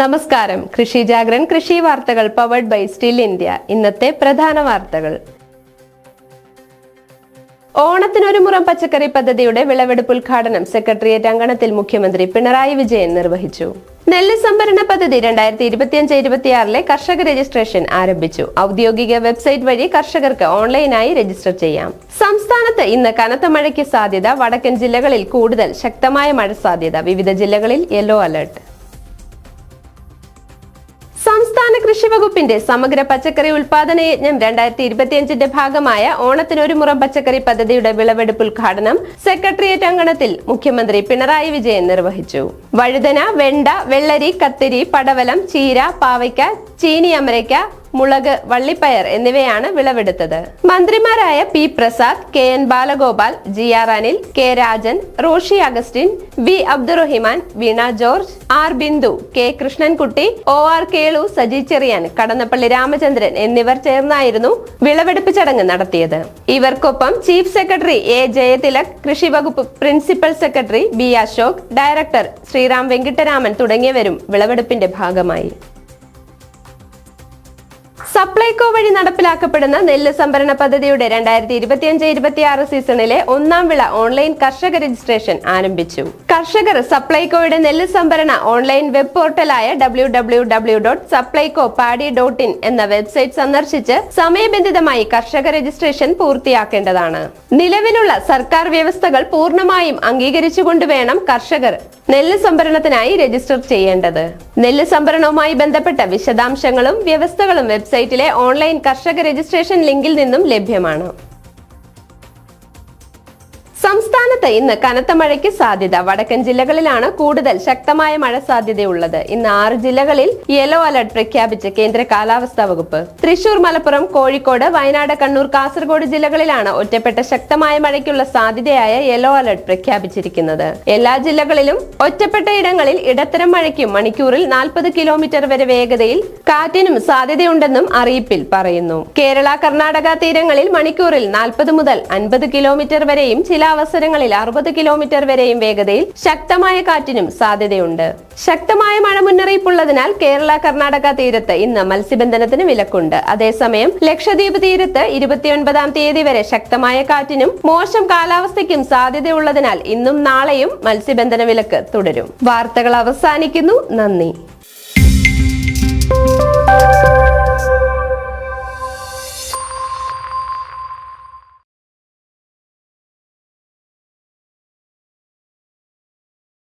നമസ്കാരം. കൃഷി ജാഗ്രൻ കൃഷി വാർത്തകൾ പവർഡ് ബൈ സ്റ്റിൽ ഇന്ത്യ ഇന്നത്തെ പ്രധാന വാർത്തകൾ. ഓണത്തിനൊരു മുറം പച്ചക്കറി പദ്ധതിയുടെ വിളവെടുപ്പ് ഉദ്ഘാടനം സെക്രട്ടേറിയറ്റ് അങ്കണത്തിൽ മുഖ്യമന്ത്രി പിണറായി വിജയൻ നിർവഹിച്ചു. നെല്ല് സംഭരണ പദ്ധതി രണ്ടായിരത്തി ഇരുപത്തിയഞ്ച് ഇരുപത്തിയാറിലെ കർഷക രജിസ്ട്രേഷൻ ആരംഭിച്ചു. ഔദ്യോഗിക വെബ്സൈറ്റ് വഴി കർഷകർക്ക് ഓൺലൈനായി രജിസ്റ്റർ ചെയ്യാം. സംസ്ഥാനത്ത് ഇന്ന് കനത്ത മഴയ്ക്ക് സാധ്യത വടക്കൻ ജില്ലകളിൽ കൂടുതൽ ശക്തമായ മഴ സാധ്യത വിവിധ ജില്ലകളിൽ യെല്ലോ അലർട്ട് വകുപ്പിന്റെ സമഗ്ര പച്ചക്കറി ഉൽപാദന യജ്ഞം രണ്ടായിരത്തി ഇരുപത്തിയഞ്ചിന്റെ ഭാഗമായ ഓണത്തിന് ഒരു മുറം പച്ചക്കറി പദ്ധതിയുടെ വിളവെടുപ്പ് ഉദ്ഘാടനം സെക്രട്ടേറിയറ്റ് അങ്കണത്തിൽ മുഖ്യമന്ത്രി പിണറായി വിജയൻ നിർവഹിച്ചു. വഴുതന വെണ്ട വെള്ളരി കത്തിരി പടവലം ചീര പാവയ്ക്ക ചീനി അമരയ്ക്ക മുളക് വള്ളിപ്പയർ എന്നിവയാണ് വിളവെടുത്തത്. മന്ത്രിമാരായ P Prasad K N Balagopal G R Anil K Rajan Roshi Augustine V Abdurahiman Veena George R Bindu K Krishnankutty O R Kelu Saji Cherian Kadannappally Ramachandran എന്നിവർ ചേർന്നായിരുന്നു വിളവെടുപ്പ് ചടങ്ങ് നടത്തിയത്. ഇവർക്കൊപ്പം ചീഫ് സെക്രട്ടറി എ ജയതിലക് കൃഷി വകുപ്പ് principal secretary B Ashok director Sriram Venkitaraman തുടങ്ങിയവരും വിളവെടുപ്പിന്റെ ഭാഗമായി. സപ്ലൈകോ വഴി നടപ്പിലാക്കപ്പെടുന്ന നെല്ല് സംഭരണ പദ്ധതിയുടെ രണ്ടായിരത്തി ഇരുപത്തിയഞ്ച് ഇരുപത്തിയാറ് സീസണിലെ ഒന്നാം വിള ഓൺലൈൻ കർഷക രജിസ്ട്രേഷൻ ആരംഭിച്ചു. കർഷകർ സപ്ലൈകോയുടെ നെല്ല് സംഭരണ online web പോർട്ടലായ W W W dot Supplyco paddy dot in എന്ന വെബ്സൈറ്റ് സന്ദർശിച്ച് സമയബന്ധിതമായി കർഷക രജിസ്ട്രേഷൻ പൂർത്തിയാക്കേണ്ടതാണ്. നിലവിലുള്ള സർക്കാർ വ്യവസ്ഥകൾ പൂർണമായും അംഗീകരിച്ചുകൊണ്ട് വേണം കർഷകർ നെല്ല് സംഭരണത്തിനായി രജിസ്റ്റർ ചെയ്യേണ്ടത്. നെല്ല് സംഭരണവുമായി ബന്ധപ്പെട്ട വിശദാംശങ്ങളും വ്യവസ്ഥകളും വെബ്സൈറ്റിലെ ഓൺലൈൻ കർഷക രജിസ്ട്രേഷൻ ലിങ്കിൽ നിന്നും ലഭ്യമാണ് സംസ്ഥാനത്ത് ഇന്ന് കനത്ത മഴയ്ക്ക് സാധ്യത. വടക്കൻ ജില്ലകളിലാണ് കൂടുതൽ ശക്തമായ മഴ സാധ്യതയുള്ളത്. ഇന്ന് ആറ് ജില്ലകളിൽ യെല്ലോ അലർട്ട് പ്രഖ്യാപിച്ച് കേന്ദ്ര കാലാവസ്ഥാ വകുപ്പ്. തൃശൂർ മലപ്പുറം കോഴിക്കോട് വയനാട് കണ്ണൂർ കാസർഗോഡ് ജില്ലകളിലാണ് ഒറ്റപ്പെട്ട ശക്തമായ മഴയ്ക്കുള്ള സാധ്യതയായ യെല്ലോ അലർട്ട് പ്രഖ്യാപിച്ചിരിക്കുന്നത്. എല്ലാ ജില്ലകളിലും ഒറ്റപ്പെട്ട ഇടങ്ങളിൽ ഇടത്തരം മഴയ്ക്കും മണിക്കൂറിൽ നാൽപ്പത് കിലോമീറ്റർ വരെ വേഗതയിൽ കാറ്റിനും സാധ്യതയുണ്ടെന്നും അറിയിപ്പിൽ പറയുന്നു. കേരള കർണാടക തീരങ്ങളിൽ മണിക്കൂറിൽ നാൽപ്പത് മുതൽ അൻപത് കിലോമീറ്റർ വരെയും ചില അവസരങ്ങളിൽ അറുപത് കിലോമീറ്റർ വരെയും വേഗതയിൽ ശക്തമായ കാറ്റിനും സാധ്യതയുണ്ട്. ശക്തമായ മഴ മുന്നറിയിപ്പുള്ളതിനാൽ കേരള കർണാടക തീരത്ത് ഇന്ന് മത്സ്യബന്ധനത്തിന് വിലക്കുണ്ട്. അതേസമയം ലക്ഷദ്വീപ് തീരത്ത് ഇരുപത്തിയൊൻപതാം തീയതി വരെ ശക്തമായ കാറ്റിനും മോശം കാലാവസ്ഥയ്ക്കും സാധ്യതയുള്ളതിനാൽ ഇന്നും നാളെയും മത്സ്യബന്ധന വിലക്ക് തുടരും. വാർത്തകൾ അവസാനിക്കുന്നു. നന്ദി.